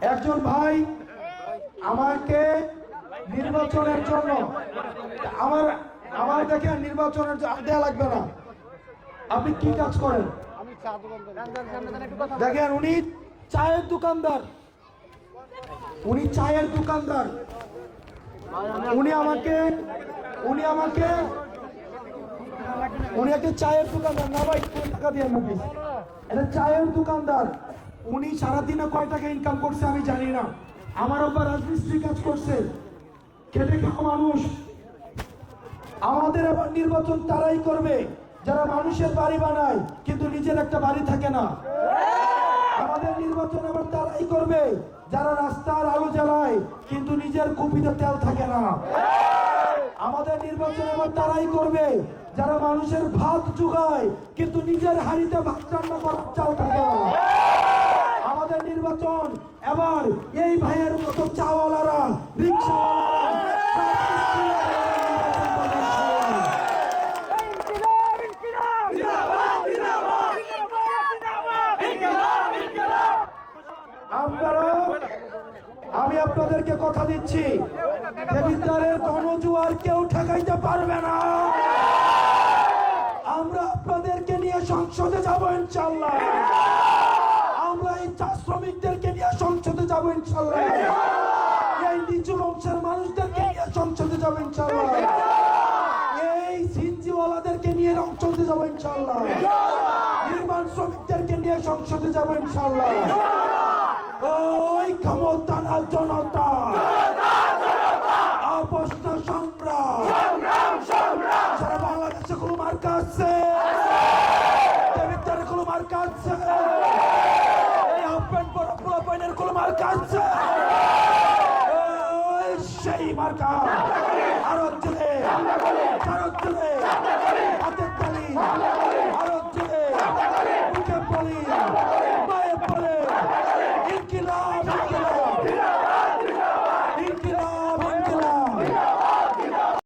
একজন ভাই আমাকে নির্বাচনের জন্য, আমার আমার দেখেন নির্বাচনের দেয়া লাগবে না। আপনি কি কাজ করেন? দেখেন, উনি চায়ের দোকানদার। উনি চায়ের দোকানদার। উনি আমাকে উনি আমাকে, উনি একটা চায়ের দোকানদার। না ভাই টাকা দিয়ে এটা চায়ের দোকানদার। উনি সারাদিনে কয় টাকা ইনকাম করছে আমি জানি না। আমার আব্বা রাজমিস্ত্রি কাজ করছে। খেটে খাওয়া মানুষ। আমাদের এবার নির্বাচন তারাই করবে। যারা মানুষের বাড়ি বানায়, কিন্তু নিজের একটা বাড়ি থাকে না। আমাদের নির্বাচন এবার তারাই করবে। যারা রাস্তার আলো জ্বালায়, কিন্তু নিজের কুপিতে তেল থাকে না। আমাদের নির্বাচন আবার তারাই করবে। যারা মানুষের ভাত জোগায়, কিন্তু নিজের হাড়িতে ভাত রান্না করার চাল থাকে না। নির্বাচন। এবার এই ভাইয়ের মতো চাওয়ালারা আমি আপনাদেরকে কথা দিচ্ছি, দেবিদ্বারের গণজুয়ার কেউ ঠেকাইতে পারবে না। আমরা আপনাদেরকে নিয়ে সংসদে যাব ইনশাল্লাহ। আমরা এই চা শ্রমিকদেরকে নিয়ে সংসদে যাব ইনশাল্লাহ এই নিচু অংশের মানুষদেরকে নিয়ে সংসদে যাব ইনশাল্লাহ এই সিনজিওয়ালাদেরকে নিয়ে সংসদে যাব ইনশাল্লাহ নির্মাণ শ্রমিকদেরকে নিয়ে সংসদে যাব ইনশাল্লাহ ওই ক্ষমতা জনতা। মার্কা হচ্ছে সেই মার্কা। ভারত জুড়ে। ভারত জুড়ে।